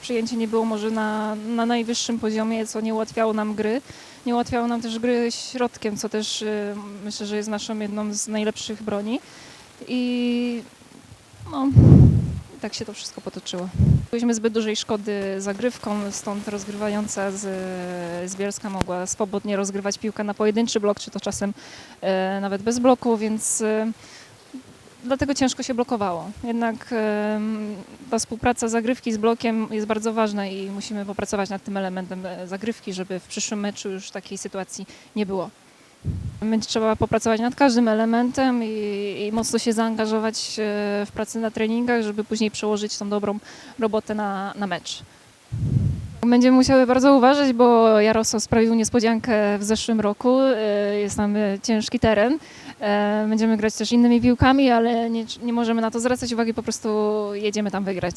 Przyjęcie nie było może na, na najwyższym poziomie, co nie ułatwiało nam gry. Nie ułatwiało nam też gry środkiem, co też y, myślę, że jest naszą jedną z najlepszych broni. I no, tak się to wszystko potoczyło. Byliśmy zbyt dużej szkody zagrywką, stąd rozgrywająca z, z Bielska mogła swobodnie rozgrywać piłkę na pojedynczy blok, czy to czasem e, nawet bez bloku, więc e, dlatego ciężko się blokowało. Jednak ta współpraca zagrywki z blokiem jest bardzo ważna i musimy popracować nad tym elementem e, zagrywki, żeby w przyszłym meczu już takiej sytuacji nie było. Będzie trzeba popracować nad każdym elementem i, i mocno się zaangażować e, w pracę na treningach, żeby później przełożyć tą dobrą robotę na, na mecz. Będziemy musiały bardzo uważać, bo Jarosław sprawił niespodziankę w zeszłym roku. E, Jest tam e, ciężki teren. E, Będziemy grać też innymi piłkami, ale nie, nie możemy na to zwracać uwagi, po prostu jedziemy tam wygrać.